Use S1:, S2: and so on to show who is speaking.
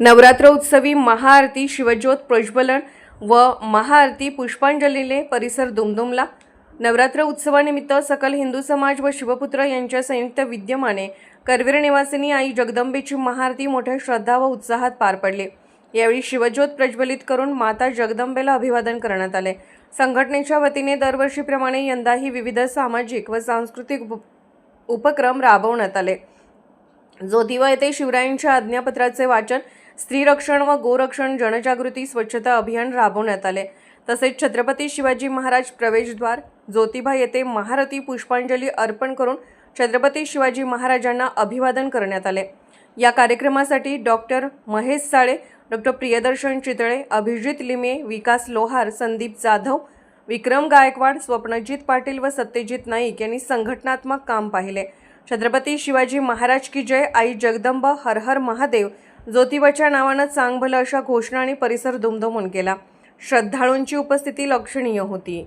S1: नवरात्र उत्सवी महाआरती शिवज्योत प्रज्वलन व महाआरती पुष्पांजलीने परिसर दुमदुमला. नवरात्र उत्सवानिमित्त सकल हिंदू समाज व शिवपुत्र यांच्या संयुक्त विद्यमाने करवीर निवासिनी आई जगदंबेची महाआरती मोठ्या श्रद्धा व उत्साहात पार पडली. यावेळी शिवज्योत प्रज्वलित करून माता जगदंबेला अभिवादन करण्यात आले. संघटनेच्या वतीने दरवर्षीप्रमाणे यंदाही विविध सामाजिक व सांस्कृतिक उप- उपक्रम राबवण्यात आले. ज्योतिबा येथे शिवरायांच्या आज्ञापत्राचे वाचन स्त्रीरक्षण व गोरक्षण जनजागृती स्वच्छता अभियान राबवण्यात आले. तसेच छत्रपती शिवाजी महाराज प्रवेशद्वार ज्योतिबा येथे महारथी पुष्पांजली अर्पण करून छत्रपती शिवाजी महाराजांना अभिवादन करण्यात आले. या कार्यक्रमासाठी डॉक्टर महेश साळे डॉक्टर प्रियदर्शन चितळे अभिजित लिमे विकास लोहार संदीप जाधव विक्रम गायकवाड स्वप्नजित पाटील व सत्यजित नाईक यांनी संघटनात्मक काम पाहिले. छत्रपती शिवाजी महाराज की जय आई जगदंब हर हर महादेव ज्योतिबाच्या नावानं चांगभलं अशा घोषणा आणि परिसर दुमदुमून केला. श्रद्धाळूंची उपस्थिती लक्षणीय होती.